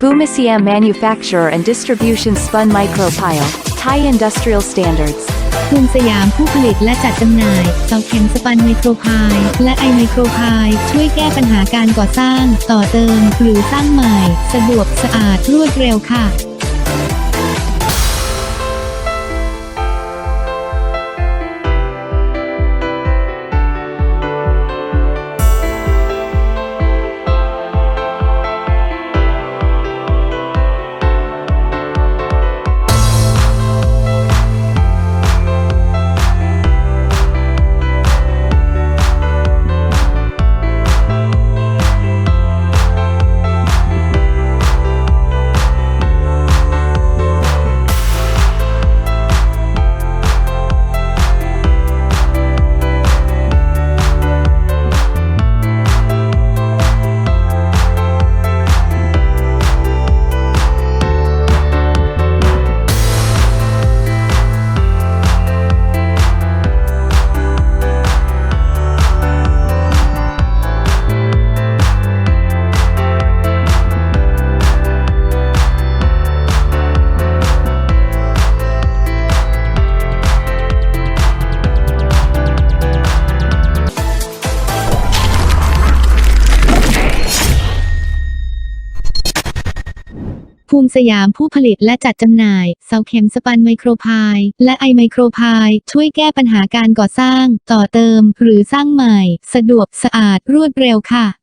Boomisiam Manufacturer and Distribution Spun Micropile, Thai Industrial Standards. ภูมิสยามผู้ผลิตและจัดจำหน่ายเสาเข็มสปันไมโครพายและไอไมโครพายช่วยแก้ปัญหาการก่อสร้าง ต่อเติม หรือสร้างใหม่ สะดวกสะอาดรวดเร็วค่ะ ภูมิสยามผู้ผลิตและจัดจำหน่าย เสาเข็มสปันไมโครพายและไอไมโครพายช่วยแก้ปัญหาการก่อสร้าง ต่อเติม หรือสร้างใหม่ สะดวกสะอาดรวดเร็วค่ะ